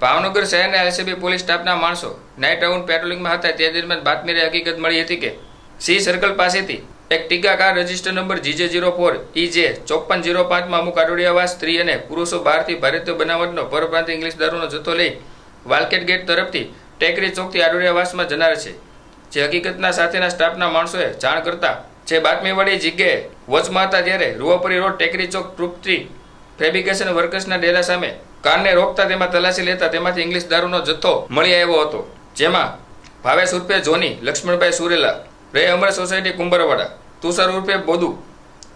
ભાવનગર શહેરના LCB police સ્ટાફના માણસો નાઇટ રાઉન્ડ પેટ્રોલિંગમાં હતા. તે દરમિયાન બાતમીરે હકીકત મળી હતી કે સી સર્કલ પાસેથી એક ટીકા car register number GJ zero four E J ચોપન જીરો પાંચમાં અમુક આડોડિયાવાસ સ્ત્રી અને પુરુષો બહારથી ભારતીય બનાવટનો પરપ્રાંત ઇંગ્લિશ દારૂનો જથ્થો લઈ વાલકેટ ગેટ તરફથી ટેકરી ચોકથી આડોડિયાવાસમાં જનાર છે. જે હકીકતના સાથેના સ્ટાફના માણસોએ જાણ કરતા જે બાતમીવાળી જગ્યાએ વચમાં હતા ત્યારે રૂવાપરી રોડ ટેકરી ચોક પ્રૂફથી ફેબ્રિકેશન વર્કર્સના ડેરા સામે કારને રોકતા તેમાં તલાશી લેતા તેમાંથી ઇંગ્લિશ દારૂનો જથ્થો મળી આવ્યો હતો. જેમાં ભાવેશ ઉર્ફે જોની, લક્ષ્મણભાઈ સુરેલા, રે અમર સોસાયટી કુંભરવાડા, તુષાર ઉર્ફે બોદુ,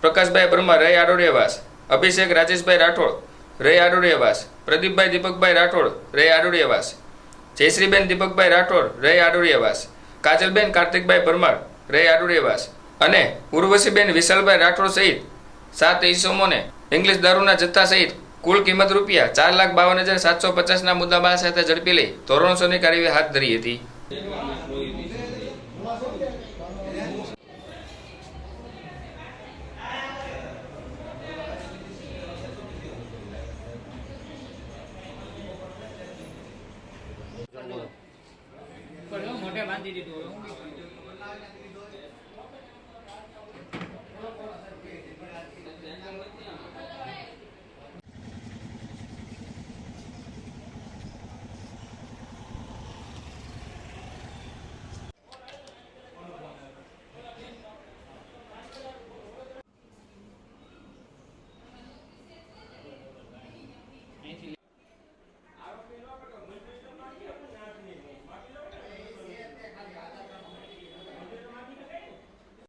પ્રકાશભાઈ બ્રહ્મા રે આડોડિયાવાસ અભિષેક રાજેશભાઈ રાઠોડ, રે આડોડિયાવાસ પ્રદીપભાઈ દીપકભાઈ રાઠોડ, રે આડોડિયાવાસ જયશ્રીબેન દીપકભાઈ રાઠોડ, રે આડોડિયાવાસ કાજલબેન કાર્તિકભાઈ પરમાર, રે આડોડિયાવાસ અને ઉર્વશીબેન વિશાલભાઈ રાઠોડ સહિત સાત ઈસમોને ઇંગ્લિશ દારૂના જથ્થા સહિત કુલ કિંમત રૂપિયા ચાર લાખ બાવન હજાર સાતસો પચાસના મુદ્દામાલ સાથે ઝડપી લઈ ધોરણસોની કાર્યવાહી હાથ ધરી હતી. મોટે બાંધી દીધું